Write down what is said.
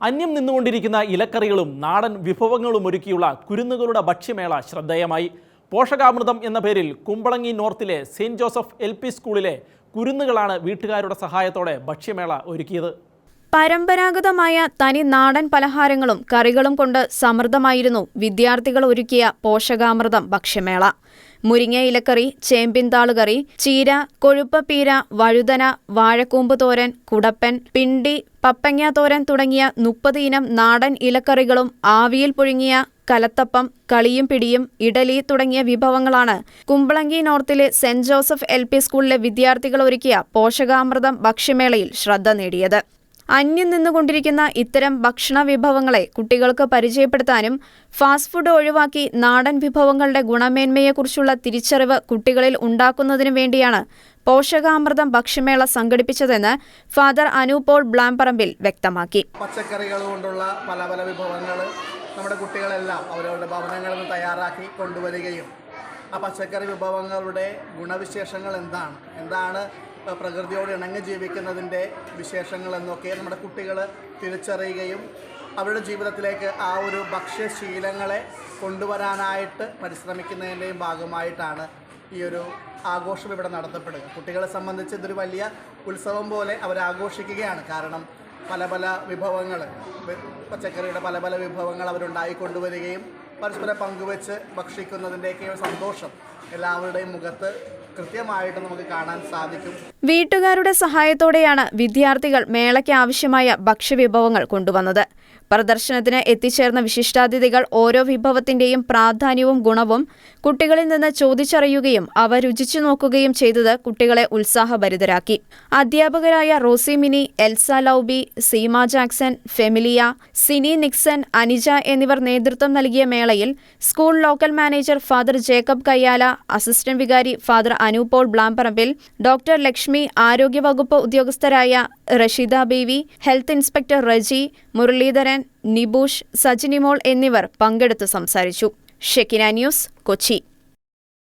അന്യം നിന്നുകൊണ്ടിരിക്കുന്ന ഇലക്കറികളും നാടൻ വിഭവങ്ങളും ഒരുക്കിയുള്ള കുരുന്നുകളുടെ ഭക്ഷ്യമേള ശ്രദ്ധേയമായി. പോഷകാമൃതം എന്ന പേരിൽ കുമ്പളങ്ങി നോർത്തിലെ സെയിന്റ് ജോസഫ് എൽ പി സ്കൂളിലെ കുരുന്നുകളാണ് വീട്ടുകാരുടെ സഹായത്തോടെ ഭക്ഷ്യമേള ഒരുക്കിയത്. പരമ്പരാഗതമായ തനി നാടൻ പലഹാരങ്ങളും കറികളും കൊണ്ട് സമൃദ്ധമായിരുന്നു വിദ്യാർത്ഥികൾ ഒരുക്കിയ പോഷകാമൃതം ഭക്ഷ്യമേള. മുരിങ്ങ ഇലക്കറി ചേമ്പിൻ താളുകറി ചീര കൊഴുപ്പപ്പീര വഴുതന വാഴക്കൂമ്പ് തോരൻ കുടപ്പൻ പിണ്ടി പപ്പങ്ങ തോരൻ തുടങ്ങിയ മുപ്പത് ഇനം നാടൻ ഇലക്കറികളും ആവിയിൽ പുഴുങ്ങിയ കലത്തപ്പം കളിയും പിടിയും ഇഡലി തുടങ്ങിയ വിഭവങ്ങളാണ്. കുമ്പളങ്കി നോർത്തിലെ സെന്റ് ജോസഫ് എൽ സ്കൂളിലെ വിദ്യാർത്ഥികൾ ഒരുക്കിയ പോഷകാമൃതം ഭക്ഷ്യമേളയിൽ ശ്രദ്ധ നേടിയത്. അന്യം നിന്നുകൊണ്ടിരിക്കുന്ന ഇത്തരം ഭക്ഷണ വിഭവങ്ങളെ കുട്ടികൾക്ക് പരിചയപ്പെടുത്താനും ഫാസ്റ്റ് ഫുഡ് ഒഴിവാക്കി നാടൻ വിഭവങ്ങളുടെ ഗുണമേന്മയെക്കുറിച്ചുള്ള തിരിച്ചറിവ് കുട്ടികളിൽ ഉണ്ടാക്കുന്നതിനു വേണ്ടിയാണ് പോഷകാമൃതം ഭക്ഷ്യമേള സംഘടിപ്പിച്ചതെന്ന് ഫാദർ അനൂപോൾ ബ്ലാംപറമ്പിൽ വ്യക്തമാക്കി. പച്ചക്കറികൾ കൊണ്ടുള്ള പല പല വിഭവങ്ങൾ നമ്മുടെ കുട്ടികളെല്ലാം അവരവരുടെ ഭവനങ്ങളിൽ നിന്ന് തയ്യാറാക്കി കൊണ്ടുവരികയും ആ പച്ചക്കറി വിഭവങ്ങളുടെ ഗുണവിശേഷങ്ങൾ എന്താണ്? എന്താണ് പ്രകൃതിയോട് ഇണങ്ങി ജീവിക്കുന്നതിന്റെ വിശേഷങ്ങൾ എന്നൊക്കെ നമ്മുടെ കുട്ടികൾ തിരിച്ചറിയുകയും അവരുടെ ജീവിതത്തിലേക്ക് ആ ഒരു ഭക്ഷ്യശീലങ്ങളെ കൊണ്ടുവരാനായിട്ട് പരിശ്രമിക്കുന്നതിന്റെയും ഭാഗമായിട്ടാണ് ഈ ഒരു ആഘോഷം ഇവിടെ നടത്തപ്പെടുക. കുട്ടികളെ സംബന്ധിച്ച് ഇതൊരു വലിയ ഉത്സവം പോലെ അവർ ആഘോഷിക്കുകയാണ്. കാരണം പല പല വിഭവങ്ങൾ പച്ചക്കറിയുടെ പല പല വിഭവങ്ങൾ അവരുണ്ടായി കൊണ്ടുവരികയും പരസ്പരം പങ്കുവെച്ച് ഭക്ഷിക്കുന്നതിന്റെയൊക്കെ ഒരു സന്തോഷം എല്ലാവരുടെയും മുഖത്ത് കൃത്യമായിട്ട് നമുക്ക് കാണാൻ സാധിക്കും. വീട്ടുകാരുടെ സഹായത്തോടെയാണ് വിദ്യാർത്ഥികൾ മേളയ്ക്ക് ആവശ്യമായ ഭക്ഷ്യവിഭവങ്ങൾ കൊണ്ടുവന്നത്. പ്രദർശനത്തിന് എത്തിച്ചേർന്ന വിശിഷ്ടാതിഥികൾ ഓരോ വിഭവത്തിന്റെയും പ്രാധാന്യവും ഗുണവും കുട്ടികളിൽ നിന്ന് ചോദിച്ചറിയുകയും അവ രുചിച്ചു നോക്കുകയും ചെയ്തത് കുട്ടികളെ ഉത്സാഹഭരിതരാക്കി. അധ്യാപകരായ Rossi mini Elsa ലൌബി Seema Jackson ഫെമിലിയ Sini Nixon Anija എന്നിവർ നേതൃത്വം നൽകിയ മേളയിൽ school local manager father Jacob Kayyala assistant വികാരി ഫാദർ അനൂപോൾ ബ്ലാംപറമ്പിൽ ഡോക്ടർ ലക്ഷ്മി ആരോഗ്യവകുപ്പ് ഉദ്യോഗസ്ഥരായ റഷീദ ബേവി ഹെൽത്ത് ഇൻസ്പെക്ടർ റജി മുരളീധരൻ നിബൂഷ് സജിനിമോൾ എന്നിവർ പങ്കെടുത്ത് സംസാരിച്ചു. ഷെക്കിന ന്യൂസ് കൊച്ചി.